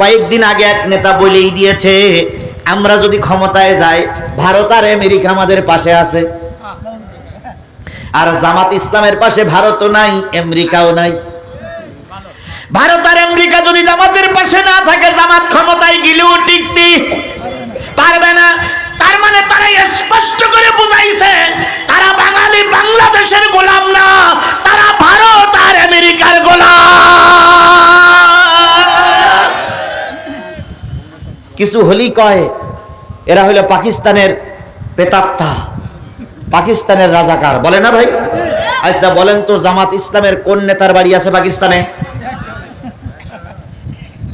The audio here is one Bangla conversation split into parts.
কয়েকদিন আগে এক নেতা বলেই দিয়েছে, আমরা যদি ক্ষমতায় যাই, ভারত আর আমেরিকা আমাদের পাশে আছে। আর জামাত ইসলামের পাশে ভারতও নাই, আমেরিকাও নাই। ভারত আর আমেরিকা যদি জামাতের পাশে না থাকে, জামাত ক্ষমতায় গেলেও টিকতে পারবে না। তার মানে তারা স্পষ্ট করে বুঝাইছে, তারা বাঙালি বাংলাদেশের গোলাম কিছু হলি কয় এরা হলো পাকিস্তানের পেতাত্তা পাকিস্তানের রাজাকার। বলে না ভাই? আচ্ছা বলেন তো জামাত ইসলামের কোন নেতার বাড়ি আছে পাকিস্তানে?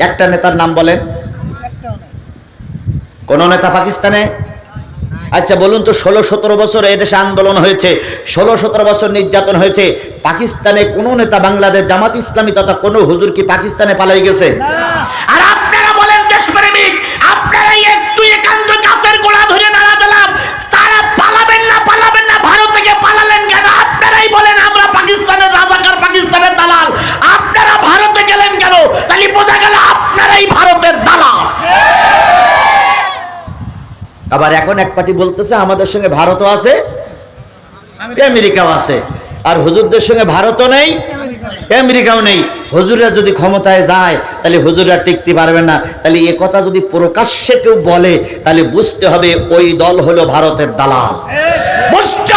একটা নেতার নাম বলেন। কোন নেতা পাকিস্তানে? আচ্ছা বলুন তো ষোলো সতেরো বছর এদেশে আন্দোলন হয়েছে ষোলো সতেরো বছর নির্যাতন হয়েছে পাকিস্তানে কোন নেতা বাংলাদেশ জামাত ইসলামী তথা কোন হুজুর কি পাকিস্তানে পালাই গেছে? আর বলেন, আমরা পাকিস্তানের রাজাকার, পাকিস্তানের দালাল। আপনারা ভারতে গেলেন কেন? তাহলে বোঝা গেল আপনারাই ভারতের দালাল। আবার এখন এক পার্টি বলতেছে, আমাদের সঙ্গে ভারতও আছে, আমেরিকাও আছে। আর হুজুরদের সঙ্গে ভারতও নেই, আমেরিকাও নেই। হুজুররা যদি ক্ষমতায় যায়, তাহলে হুজুররা টিকতে পারবে না। তাহলে এ কথা যদি প্রকাশ্যে কেউ বলে, তাহলে বুঝতে হবে ওই দল হলো ভারতের দালাল। বুঝতে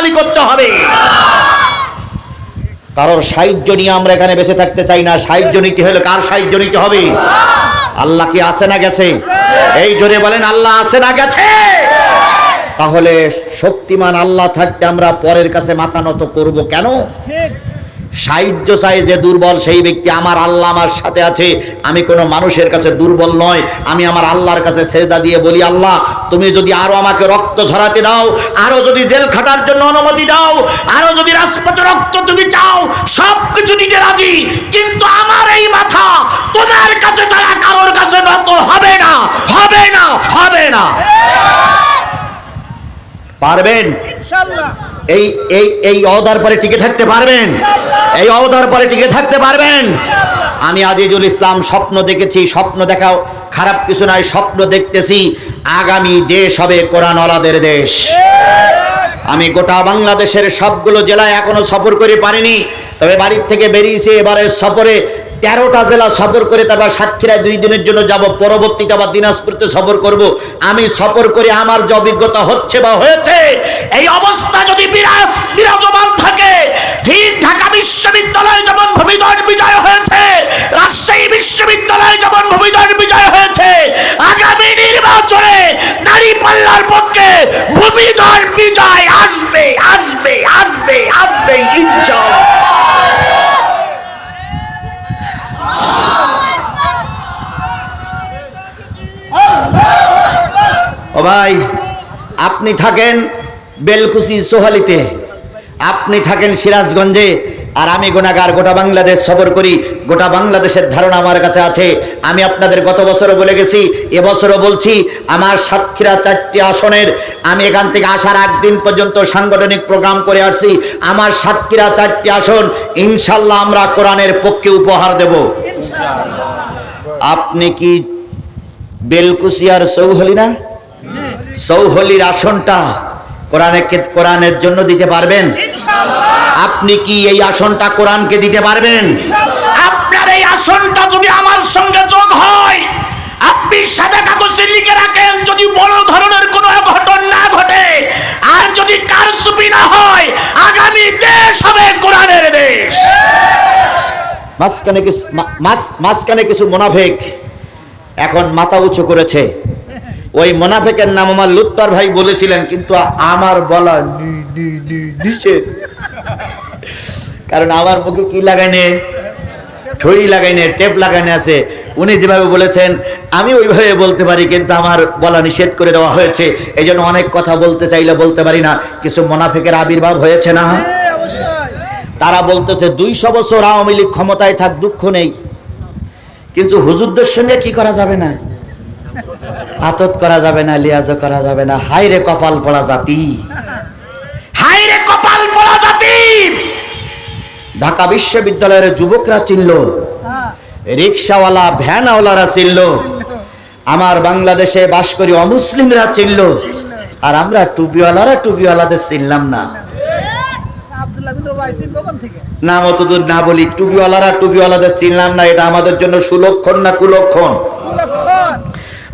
হয় করতে হবে। কারোর সাহায্য নিয়ে আমরা এখানে বেঁচে থাকতে চাই না। সাহায্য নিতে হলে কার সাহায্য নিতে হবে? আল্লাহ কি আসে না গেছে? এই জোরে বলেন, আল্লাহ আসে না গেছে? তাহলে শক্তিমান আল্লাহ থাকতে আমরা পরের কাছে মাথা নত করব কেন? সাহায্য চাই যে দুর্বল সেই ব্যক্তি আমার আল্লাহ আমার সাথে আছে। আমি কোনো মানুষের কাছে দুর্বল নয়। আমি আমার আল্লাহর কাছে সেজদা দিয়ে বলি, আল্লাহ, তুমি যদি আরও আমাকে রক্ত ঝরাতে দাও, আরও যদি জেল খাটার জন্য অনুমতি দাও, আরও যদি রাজপথে রক্ত তুমি চাও সব কিছু রাজি। কিন্তু আমার এই মাথা তোমার কাছে ছাড়া কারোর কাছে নত হবে না হবে না হবে না। পারবেন? এই এই এই অহদার পরে টিকে থাকতে পারবেন? এই অহদার পরে টিকে থাকতে পারবেন? আমি আজিজুল ইসলাম স্বপ্ন দেখেছি স্বপ্ন দেখাও খারাপ কিছু নয় স্বপ্ন দেখতেছি। আগামী দেশ হবে কোরআনওয়ালাদের দেশ। আমি গোটা বাংলাদেশের সবগুলো জেলায় এখনও সফর করে পারিনি। তবে বাড়ির থেকে বেরিয়েছে, এবারে সফরে তেরোটা জেলা সফর করে তারপর সাতক্ষীরায় দুই দিনের জন্য যাব। পরবর্তীতে আবার দিনাজপুরতে সফর করব। আমি সফর করে আমার যে অভিজ্ঞতা হচ্ছে বা হয়েছে, এই অবস্থা যদি বিরাজ, বিরাজমান থাকে, ঠিক ঢাকা বিশ্ববিদ্যালয় যেমন ভূমিধর বিজয় হয়েছে, রাজশাহী বিশ্ববিদ্যালয় যেমন ভূমিধর বিজয় হয়েছে, আগামী নির্বাচনে নারী পাল্লার পক্ষে ভূমিধর বিজয় আসবে আসবে আসবে আসবে ইনশাআল্লাহ ও ভাই আপনি থাকেন বেলকুচি সোহালিতে। আপনি থাকেন সিরাজগঞ্জে আর আমি গোনাগার গোটা বাংলাদেশ সফর করি। গোটা বাংলাদেশের ধারণা আমার কাছে আছে। আমি আপনাদের গত বছরও বলে গেছি এবছরও বলছি আমার সাতক্ষীরা চারটি আসনের আমি এখান থেকে আসার আগ দিন পর্যন্ত সাংগঠনিক প্রোগ্রাম করে আসছি। আমার সাতক্ষীরা চারটি আসন ইনশাল্লাহ আমরা কোরআনের পক্ষে উপহার দেব। আপনি কি বেলকুশিয়ার সৌহলি না? সৌহলির আসনটা কোরআনে কোরআনের জন্য দিতে পারবেন। আপনি কি এই আসনটা কোরআনকে দিতে পারবেন? আপনার এই আসনটা যদি আমার সঙ্গে যোগ হয় আপনি সাদা কাগজে লিখে রাখেন যদি বড় ধরনের কোনো ঘটন না ঘটে আর যদি কারচুপি না হয় আগামী দেশ হবে কোরআনের দেশ। মাঝখানে কিছু মাঝখানে কিছু মোনাফেক এখন মাথা উঁচু করেছে। ওই মোনাফেকের নাম আমার লুত্তার ভাই বলেছিলেন কিন্তু আমার বলা নিষেধ। কারণ আমার মুখে কি লাগাইনে ছড়ি লাগাইনে টেপ লাগাইনে আছে। উনি যেভাবে বলেছেন আমি ওইভাবে বলতে পারি কিন্তু আমার বলা নিষেধ করে দেওয়া হয়েছে। এই জন্য অনেক কথা বলতে চাইলে বলতে পারি না। কিছু মোনাফেকের আবির্ভাব হয়েছে না? তারা বলতেছে দুইশো বছর আওয়ামী লীগ ক্ষমতায় থাক দুঃখ নেই। কিন্তু হুজুরদের সঙ্গে কি করা যাবে না? আতত করা যাবে না লিয়াজও করা যাবে না। হাই রে কপাল পড়া জাতি। হাই রে কপাল পড়া জাতি। ঢাকা বিশ্ববিদ্যালয়ের যুবকরা চিনল রিক্সাওয়ালা ভ্যানওয়ালারা চিনল আমার বাংলাদেশে বাস করি অমুসলিমরা চিনল আর আমরা টুপিওয়ালারা টুপিওয়ালাদের চিনলাম না। নাম অতদূর না বলি টুপিওয়ালারা টুপিওয়ালাদের চিনলাম না এটা আমাদের জন্য সুলক্ষণ না কুলক্ষণ।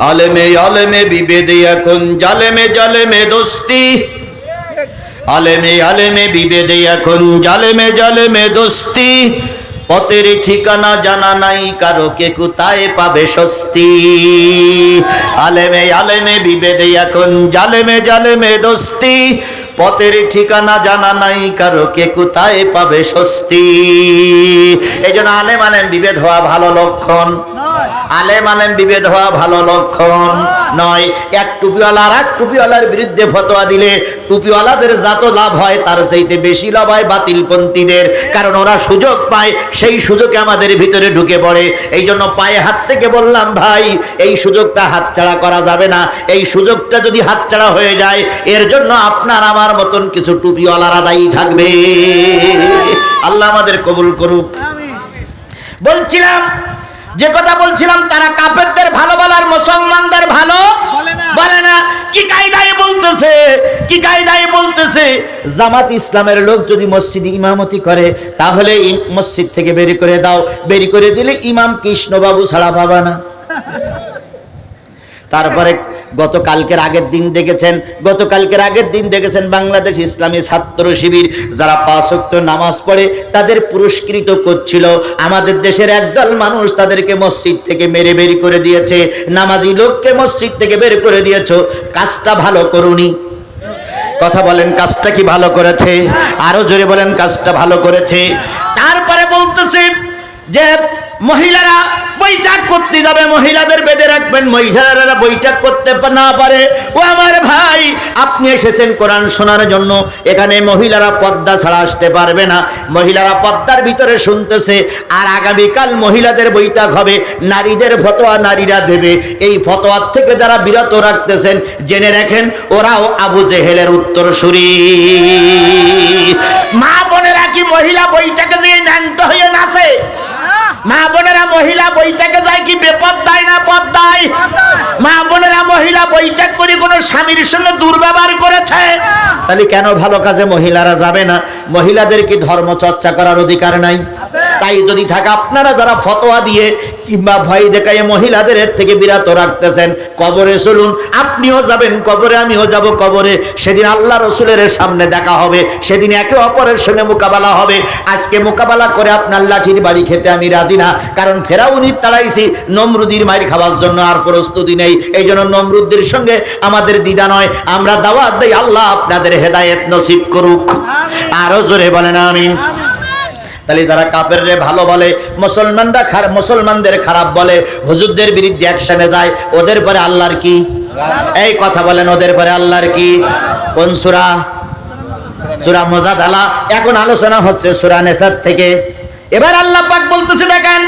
আলেমে আলেমে বিবেদে এখন, জালেমে জালেমে দোস্তি। আলেমে আলেমে বিবেদে এখন, জালেমে জালেমে দোস্তি। পথের ঠিকানা জানা নাই, কারও কে কোথায় পাবে স্বস্তি? আলেমে আলেমে বিবেদে এখন, জালেমে জালেমে দোস্তি। পথের ঠিকানা জানা নাই, কারও কে কোথায় পাবে স্বস্তি? এই জন্য আলেম আলেম বিভেদ হওয়া ভালো লক্ষণ। আলেম আলেম বিভেদ হওয়া ভালো লক্ষণ নয়। এক টুপিওয়ালা আর এক টুপিওয়ালার বিরুদ্ধে ফতোয়া দিলে টুপিওয়ালাদের যত লাভ হয় তার চাইতে বেশি লাভ হয় বাতিলপন্থীদের। কারণ ওরা সুযোগ পায় সেই সুযোগে আমাদের ভিতরে ঢুকে পড়ে। এই জন্য পায়ে হাত থেকে বললাম ভাই এই সুযোগটা হাতছাড়া করা যাবে না। এই সুযোগটা যদি হাতছাড়া হয়ে যায় এর জন্য আপনার আমার মতন কিছু টুপিওয়ালারা দায়ী থাকবে। আল্লাহ আমাদের কবুল করুক। বলছিলাম যে কথা বলছিলাম তারা কাপেরদের ভালো বলার মুসলমানদের ভালো বলে না। কি কায়দায় বলতেছে? কি কায়দায় বলতেছে? জামাত ইসলামের লোক যদি মসজিদে ইমামতি করে তাহলে মসজিদ থেকে বেরি করে দাও। বেরি করে দিলে ইমাম কৃষ্ণবাবু ছাড়া পাবা না। তারপরে গতকালকের আগের দিন দেখেছেন, গতকালকের আগের দিন দেখেছেন বাংলাদেশ ইসলামী ছাত্র শিবির, যারা পাঁচ ওয়াক্ত নামাজ পড়ে, তাদের পুরস্কৃত করছিল। আমাদের দেশের একদল মানুষ তাদেরকে মসজিদ থেকে মেরে বের করে দিয়েছে। নামাজি লোককে মসজিদ থেকে বের করে দিয়েছ, কাজটা ভালো করুনি। কথা বলেন, কাজটা কি ভালো করেছে? আরও জোরে বলেন, কাজটা ভালো করেছে। তারপরে বলতেছে যে মহিলারা বৈঠক করতে যাবে, মহিলাদের বেঁধে রাখবেন, মহিলারা বৈঠক করতে না পারে। ও আমার ভাই, আপনি এসেছেন কোরআন শোনার জন্য, এখানে মহিলারা পর্দা ছাড়া আসতে পারবে না। মহিলারা পর্দার ভিতরে শুনতেছে, আর আগামীকাল মহিলাদের বৈঠক হবে, নারীদের ফতোয়া নারীরা দেবে। এই ফতোয়ার থেকে যারা বিরত রাখতেছেন, জেনে রাখেন, ওরাও আবু জেহেলের উত্তর সুরি মা বোনেরা কি মহিলা বৈঠকে যে ন্যান্ত হয়ে নাচে? মা বোনেরা মহিলা বইটাকে যায় কি বেপদ্দায় না পদ্মায় মা বোনেরা মহিলা বৈঠক করে কোনো স্বামীর সঙ্গে দুর্ব্যবহার করেছে? তাহলে কেন ভালো কাজে মহিলারা যাবে না? মহিলাদের কি ধর্ম চর্চা করার অধিকার নাই? তাই যদি থাকে আপনারা যারা ফতোয়া দিয়ে কিংবা ভয় দেখায় মহিলাদের থেকে বিরত রাখতেছেন, কবরে চলুন। আপনিও যাবেন কবরে, আমিও যাব কবরে। সেদিন আল্লাহ রসুলের সামনে দেখা হবে। সেদিন একে অপরের সঙ্গে মোকাবেলা হবে। আজকে মোকাবেলা করে আপনার লাঠির বাড়ি খেতে আমি রাজি না কারণ ফেরাউনি তাড়াইছি নমরুদির মায়ের খাওয়ার জন্য আর প্রস্তুতি নেই। এই জন্য নমরুদ্দির সঙ্গে আমাদের দিদা নয়। আমরা দাওয়াত দেই আল্লাহ আপনাদের হেদায়েত নসিব করুক। আরও জোরে বলেন আমিন। তাহলে যারা কাপের রে ভালো বলে মুসলমানরা খারাপ মুসলমানদের খারাপ বলে হুজুরদের বিরুদ্ধে অ্যাকশনে যায় ওদের পরে আল্লাহর কি? এই কথা বলেন ওদের পরে আল্লাহর কি? কোন সুরা? সুরা মোজাদালা। এখন আলোচনা হচ্ছে সুরা নেসার থেকে। এবার আল্লাহ পাক বলতেছে, দেখেন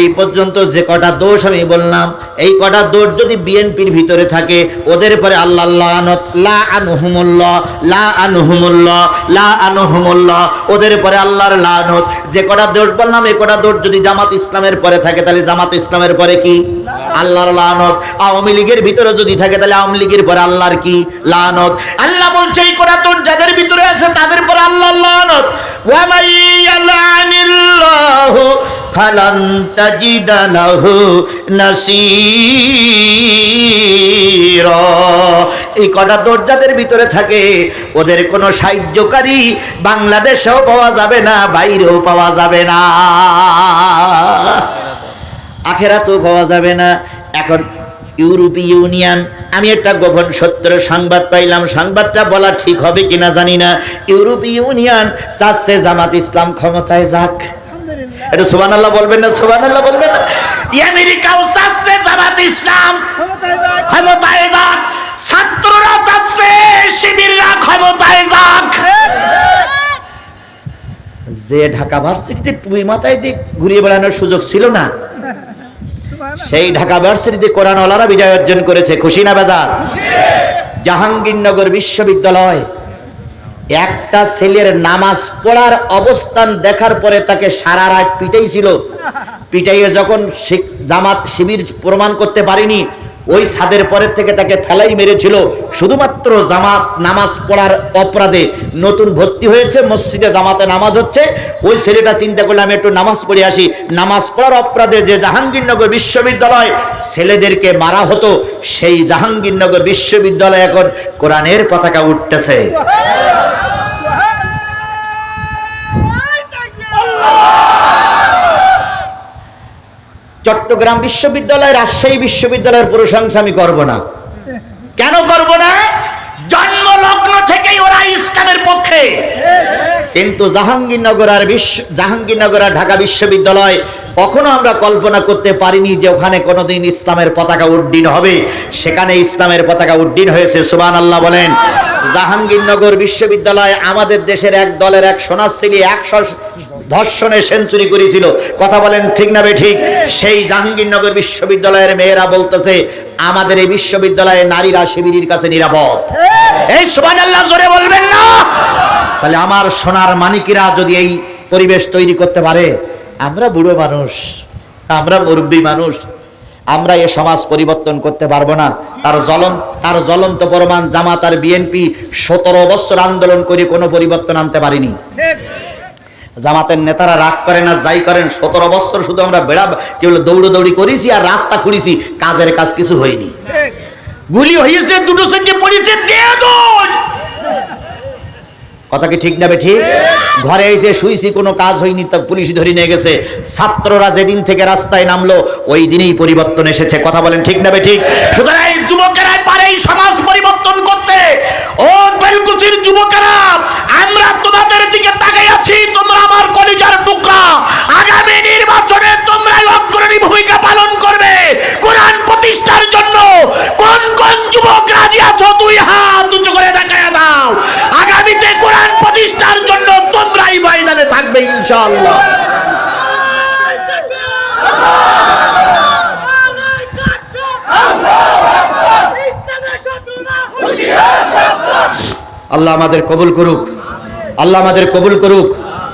এই পর্যন্ত যে কটা দোষ আমি বললাম, এই কটা দোষ যদি বিএনপির ভিতরে থাকে, ওদের পরে আল্লাহ লানত লা লা লা আনহুমুল্লাহ ওদের পরে আল্লাহর লানত। যে কটা দোষ বললাম, এই কটা দোষ যদি জামাত ইসলামের পরে থাকে, তাহলে জামাত ইসলামের পরে কি? আল্লাহর লানত। আওয়ামী লীগের ভিতরে যদি থাকে, তাহলে আওয়ামী লীগের পরে আল্লাহর কি? লানত। আল্লাহ বলছে, এই দোষ যাদের ভিতরে আছে, তাদের পরে আল্লাহর লানত। ওয়া মাইয়ালানিল্লাহু ফালান তাজিদা লাহু নাসীরা। এই কটা দরজাদের ভিতরে থাকে, ওদের কোনো সাহায্যকারী বাংলাদেশেও পাওয়া যাবে না, বাইরেও পাওয়া যাবে না। আখেরাতেও পাওয়া যাবে না। এখন ইউরোপীয় ইউনিয়ন আমি একটা গোপন সত্যের সংবাদ পাইলাম। সংবাদটা বলা ঠিক হবে কিনা জানি না। ইউরোপীয় ইউনিয়ন চাচ্ছে জামাত ইসলাম ক্ষমতায় যাক। এটা সুবান আল্লাহ বলবেন না সুবান আল্লাহ বলবেন না? আমেরিকাও চাচ্ছে জামাত ইসলাম। ক্ষমতায় যাক। ছাত্ররা চাচ্ছে শিবিররা ক্ষমতায় যাক। যে ঢাকা ভার্সিটিতে টুই মাথায় দিয়ে ঘুরিয়ে বেড়ানোর সুযোগ ছিল না। সেই ঢাকা ভার্সিটিতে কোরআনওয়ালারা বিজয় অর্জন করেছে। খুশি না বেজার? জাহাঙ্গীরনগর বিশ্ববিদ্যালয় একটা ছেলের নামাজ পড়ার অবস্থান দেখার পরে তাকে সারা রাত পিটাইছিল পিটাইয়ে যখন জামাত শিবির প্রমাণ করতে পারিনি ওই ছাদের পরের থেকে তাকে ফেলাই মেরেছিল। শুধুমাত্র জামাত নামাজ পড়ার অপরাধে নতুন ভর্তি হয়েছে, মসজিদে জামাতে নামাজ হচ্ছে। ওই ছেলেটা চিন্তা করলে, আমি একটু নামাজ পড়ে আসি। নামাজ পড়ার অপরাধে যে জাহাঙ্গীরনগর বিশ্ববিদ্যালয় ছেলেদেরকে মারা হতো, সেই জাহাঙ্গীরনগর বিশ্ববিদ্যালয় এখন কোরআনের পতাকা উঠতেছে। চট্টগ্রাম বিশ্ববিদ্যালয় রাজশাহী বিশ্ববিদ্যালয়ের প্রশংসা আমি করব না। কেন করব না? জন্ম লগ্ন থেকেই ওরা ইসলামের পক্ষে। কিন্তু জাহাঙ্গীরনগর আর বিশ্ব জাহাঙ্গীরনগর আর ঢাকা বিশ্ববিদ্যালয় কখনো আমরা কল্পনা করতে পারিনি যে ওখানে কোনোদিন ইসলামের পতাকা উড্ডীন হবে। সেখানে ইসলামের পতাকা উড্ডীন হয়েছে সুবান আল্লাহ বলেন। জাহাঙ্গীরনগর বিশ্ববিদ্যালয় আমাদের দেশের এক দলের এক সোনাশ্রী একশো ধর্ষণে সেঞ্চুরি করেছিল। কথা বলেন ঠিক না ঠিক? সেই জাহাঙ্গীরনগর বিশ্ববিদ্যালয়ের মেয়েরা বলতেছে, আমাদের এই বিশ্ববিদ্যালয়ে নারীরা শিবিরের কাছে নিরাপদ। এই সুবান আল্লাহ জোরে বলবেন না? তাহলে আমার সোনার মানিকেরা যদি এই পরিবেশ তৈরি করতে পারে, আমরা বুড়ো মানুষ, আমরা মুরব্বী মানুষ, আমরা এ সমাজ পরিবর্তন করতে পারব না। তার জ্বলন, তার জ্বলন্ত প্রমাণ জামাত আর বিএনপি সতেরো বছর আন্দোলন করে কোনো পরিবর্তন আনতে পারিনি। জামাতের নেতারা রাগ করেন আর যাই করেন, সতেরো বছর শুধু আমরা বেড়া কেউ দৌড়দৌড়ি করেছি আর রাস্তা খুঁড়েছি, কাজের কাজ কিছু হয়নি। গুলি হয়েছে, দুটো সেন্টে পড়েছে কথা কি ঠিক নেবে ঠিক ঘরে এসে শুইছি, কোনো কাজ হয়নি, তা পুলিশ ধরে নিয়ে গেছে। ছাত্ররা যেদিন থেকে রাস্তায় নামলো, ওই দিনেই পরিবর্তন এসেছে, কথা বলেন ঠিক নেবে ঠিক সুতরাং পারে এই সমাজ পরিবর্তন করতে। ও বেলকুচির যুবকেরা, আমরা তোমাদের দিকে তাকাই আছি, তোমরা আমার কলিজার টুকরা। আগামী নির্বাচনে তোমরাই অগ্রণী ভূমিকা পালন করবে। কোরআন প্রতিষ্ঠার জন্য কোন কোন যুবক রাজি আছো, দুই হাত উঁচু করে দেখায় দাও। আগামীতে কোরআন প্রতিষ্ঠার জন্য তোমরাই ময়দানে থাকবে, ইনশাআল্লাহ। আল্লাহ আমাদের কবুল করুক। আল্লাহ আমাদের কবুল করুক।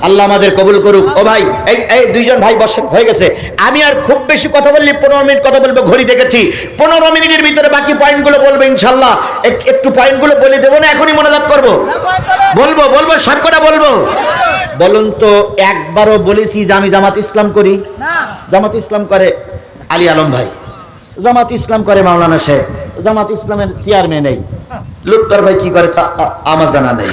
আল্লাহ আমাদের কবুল করুক। ও ভাই এই এই দুইজন ভাই বসে হয়ে গেছে। আমি আর খুব বেশি কথা বললি পনেরো মিনিট কথা বলব ঘড়ি দেখেছি। পনেরো মিনিটের ভিতরে বাকি পয়েন্টগুলো বলব ইনশাল্লাহ একটু পয়েন্টগুলো বলে দেবো না এখনই মনোজাত করব? বলব বলব সবকটা বলব। বলুন তো একবারও বলেছি যে আমি জামাত ইসলাম করি। জামাত ইসলাম করে আলী আলম ভাই। জামাত ইসলাম করে মাওলানা সাহেব। জামাত ইসলামের চেয়ারম্যানই লুকতার ভাই কি করে তা আমার জানা নেই